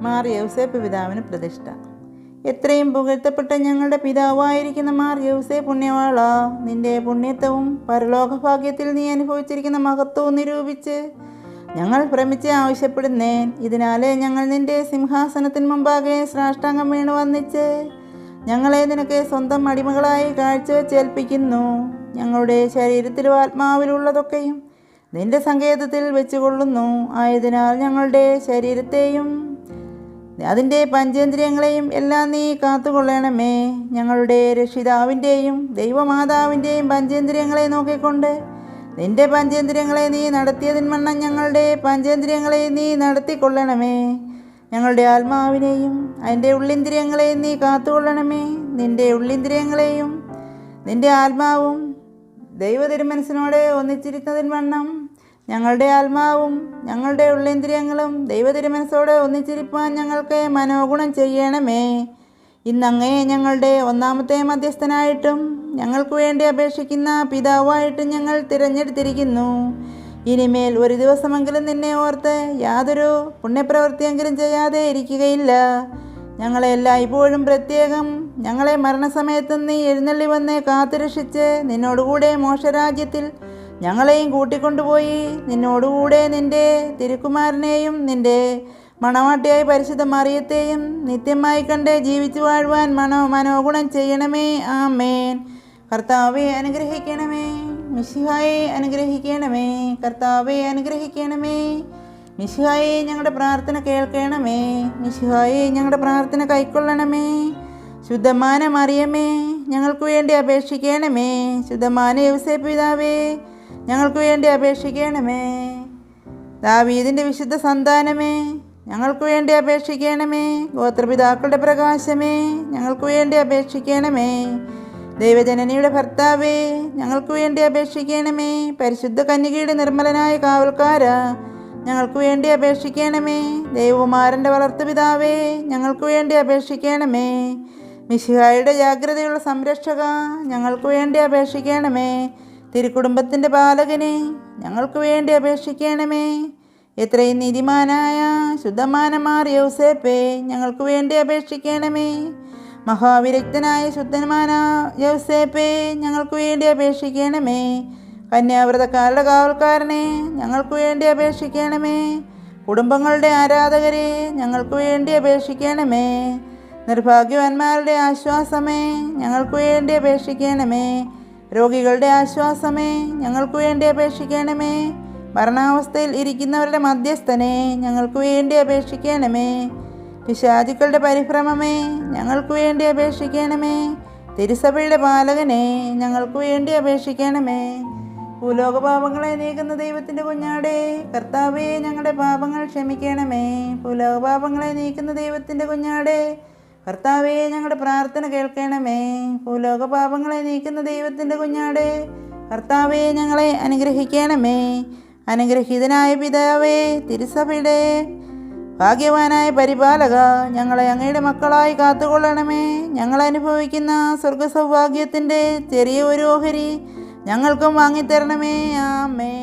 മാർ യൗസേപ്പ് പിതാവിന് പ്രതിഷ്ഠ. എത്രയും പുകഴ്ത്തപ്പെട്ട ഞങ്ങളുടെ പിതാവായിരിക്കുന്ന മാർ യൗസേ പുണ്യവാള. നിന്റെ പുണ്യത്വവും പരലോകഭാഗ്യത്തിൽ നീ അനുഭവിച്ചിരിക്കുന്ന മഹത്വവും നിരൂപിച്ച് ഞങ്ങൾ ഭ്രമിച്ച് ആവശ്യപ്പെടുന്നേൻ. ഇതിനാലേ ഞങ്ങൾ നിന്റെ സിംഹാസനത്തിന് മുമ്പാകെ ശ്രാഷ്ടാംഗം വീണ് വന്നിച്ച് ഞങ്ങളെ നിനക്ക് സ്വന്തം അടിമകളായി കാഴ്ചവെച്ചേൽപ്പിക്കുന്നു ഞങ്ങളുടെ ശരീരത്തിലും ആത്മാവിലുള്ളതൊക്കെയും നിന്റെ സങ്കേതത്തിൽ വെച്ചുകൊള്ളുന്നു. ആയതിനാൽ ഞങ്ങളുടെ ശരീരത്തെയും അതിന്റെ പഞ്ചേന്ദ്രിയങ്ങളെയും എല്ലാം നീ കാത്തുകൊള്ളണമേ. ഞങ്ങളുടെ രക്ഷിതാവിന്റെയും ദൈവമാതാവിന്റെയും പഞ്ചേന്ദ്രിയങ്ങളെ നോക്കിക്കൊണ്ട് നിന്റെ പഞ്ചേന്ദ്രിയങ്ങളെ നീ നടത്തിയതിന്മണ്ണം ഞങ്ങളുടെ പഞ്ചേന്ദ്രിയങ്ങളെ നീ നടത്തിക്കൊള്ളണമേ. ഞങ്ങളുടെ ആത്മാവിനെയും അതിന്റെ ഉള്ളിന്ദ്രിയങ്ങളെയും നീ കാത്തുകൊള്ളണമേ. നിന്റെ ഉള്ളിന്ദ്രിയങ്ങളെയും നിന്റെ ആത്മാവും ദൈവ തിരുമനസിനോട് ഒന്നിച്ചിരിക്കുന്നതിന് വണ്ണം ഞങ്ങളുടെ ആത്മാവും ഞങ്ങളുടെ ഉള്ളേന്ദ്രിയങ്ങളും ദൈവ തിരുമനസോട് ഒന്നിച്ചിരിപ്പാൻ ഞങ്ങൾക്ക് മനോഗുണം ചെയ്യണമേ. ഇന്നങ്ങേ ഞങ്ങളുടെ ഒന്നാമത്തെ മധ്യസ്ഥനായിട്ടും ഞങ്ങൾക്ക് വേണ്ടി അപേക്ഷിക്കുന്ന പിതാവായിട്ടും ഞങ്ങൾ തിരഞ്ഞെടുത്തിരിക്കുന്നു. ഇനിമേൽ ഒരു ദിവസമെങ്കിലും നിന്നെ ഓർത്ത് യാതൊരു പുണ്യപ്രവൃത്തിയെങ്കിലും ചെയ്യാതെ ഇരിക്കുകയില്ല. ഞങ്ങളെല്ലാം ഇപ്പോഴും പ്രത്യേകം ഞങ്ങളെ മരണസമയത്ത് നീ എഴുന്നള്ളി വന്ന് കാത്തുരക്ഷിച്ച് നിന്നോടുകൂടെ മോശരാജ്യത്തിൽ ഞങ്ങളെയും കൂട്ടിക്കൊണ്ടുപോയി. നിന്നോടുകൂടെ നിന്റെ തിരുക്കുമാരനെയും നിന്റെ മണവാട്ടിയായ പരിശുദ്ധ മറിയത്തെയും നിത്യമായി കണ്ട് ജീവിച്ചു വാഴുവാൻ മനോ മനോഗുണം ചെയ്യണമേ. ആമേൻ. കർത്താവെ അനുഗ്രഹിക്കണമേ. മിശിഹായെ അനുഗ്രഹിക്കണമേ. കർത്താവെ അനുഗ്രഹിക്കണമേ. മിശിഹായെ ഞങ്ങളുടെ പ്രാർത്ഥന കേൾക്കണമേ. മിശിഹായെ ഞങ്ങളുടെ പ്രാർത്ഥന കൈക്കൊള്ളണമേ. ശുദ്ധമാനം അറിയമേ ഞങ്ങൾക്ക് വേണ്ടി അപേക്ഷിക്കണമേ. ശുദ്ധമാന യവസേ പിതാവേ ഞങ്ങൾക്ക് വേണ്ടി അപേക്ഷിക്കണമേ. ദാവീദിന്റെ വിശുദ്ധ സന്താനമേ ഞങ്ങൾക്ക് വേണ്ടി അപേക്ഷിക്കണമേ. ഗോത്രപിതാക്കളുടെ പ്രകാശമേ ഞങ്ങൾക്ക് വേണ്ടി അപേക്ഷിക്കണമേ. ദൈവജനനിയുടെ ഭർത്താവേ ഞങ്ങൾക്ക് വേണ്ടി അപേക്ഷിക്കണമേ. പരിശുദ്ധ കന്യകയുടെ നിർമ്മലനായ കാവൽക്കാര ഞങ്ങൾക്ക് വേണ്ടി അപേക്ഷിക്കണമേ. ദൈവകുമാരന്റെ വളർത്തുപിതാവേ ഞങ്ങൾക്ക് വേണ്ടി അപേക്ഷിക്കണമേ. മിശിഹായുടെ ജാഗ്രതയുള്ള സംരക്ഷക ഞങ്ങൾക്ക് വേണ്ടി അപേക്ഷിക്കണമേ. തിരുക്കുടുംബത്തിന്റെ പാലകനെ ഞങ്ങൾക്ക് വേണ്ടി അപേക്ഷിക്കണമേ. എത്രയും നീതിമാനായ ശുദ്ധമാനമാർ യൗസേപ്പേ ഞങ്ങൾക്ക് വേണ്ടി അപേക്ഷിക്കണമേ. മഹാവിരക്തനായ ശുദ്ധമാന യൗസേപ്പേ ഞങ്ങൾക്ക് വേണ്ടി അപേക്ഷിക്കണമേ. കന്യാവ്രതക്കാരുടെ കാവൽക്കാരനെ ഞങ്ങൾക്ക് വേണ്ടി അപേക്ഷിക്കണമേ. കുടുംബങ്ങളുടെ ആരാധകരെ ഞങ്ങൾക്ക് വേണ്ടി അപേക്ഷിക്കണമേ. നിർഭാഗ്യവാന്മാരുടെ ആശ്വാസമേ ഞങ്ങൾക്ക് വേണ്ടി അപേക്ഷിക്കണമേ. രോഗികളുടെ ആശ്വാസമേ ഞങ്ങൾക്ക് വേണ്ടി അപേക്ഷിക്കണമേ. ഭരണാവസ്ഥയിൽ ഇരിക്കുന്നവരുടെ മധ്യസ്ഥനെ ഞങ്ങൾക്ക് വേണ്ടി അപേക്ഷിക്കണമേ. പിശാചുക്കളുടെ പരിഭ്രമമേ ഞങ്ങൾക്ക് വേണ്ടി അപേക്ഷിക്കണമേ. തിരുസഭയുടെ പാലകനെ ഞങ്ങൾക്ക് വേണ്ടി അപേക്ഷിക്കണമേ. ഭൂലോക പാപങ്ങളെ നീക്കുന്ന ദൈവത്തിന്റെ കുഞ്ഞാടെ കർത്താവേ ഞങ്ങളുടെ പാപങ്ങൾ ക്ഷമിക്കണമേ. ഭൂലോക പാപങ്ങളെ നീക്കുന്ന ദൈവത്തിന്റെ കുഞ്ഞാടെ കർത്താവേ ഞങ്ങളുടെ പ്രാർത്ഥന കേൾക്കണമേ. ഭൂലോക പാപങ്ങളെ നീക്കുന്ന ദൈവത്തിന്റെ കുഞ്ഞാടെ കർത്താവേ ഞങ്ങളെ അനുഗ്രഹിക്കണമേ. അനുഗ്രഹീതനായ പിതാവേ തിരുസഭയുടെ ഭാഗ്യവാനായ പരിപാലക ഞങ്ങളെ അങ്ങയുടെ മക്കളായി കാത്തുകൊള്ളണമേ. ഞങ്ങൾ അനുഭവിക്കുന്ന സ്വർഗസൗഭാഗ്യത്തിന്റെ ചെറിയ ഒരു ഓഹരി ഞങ്ങൾക്കും വാങ്ങിത്തരണമേ. ആമേ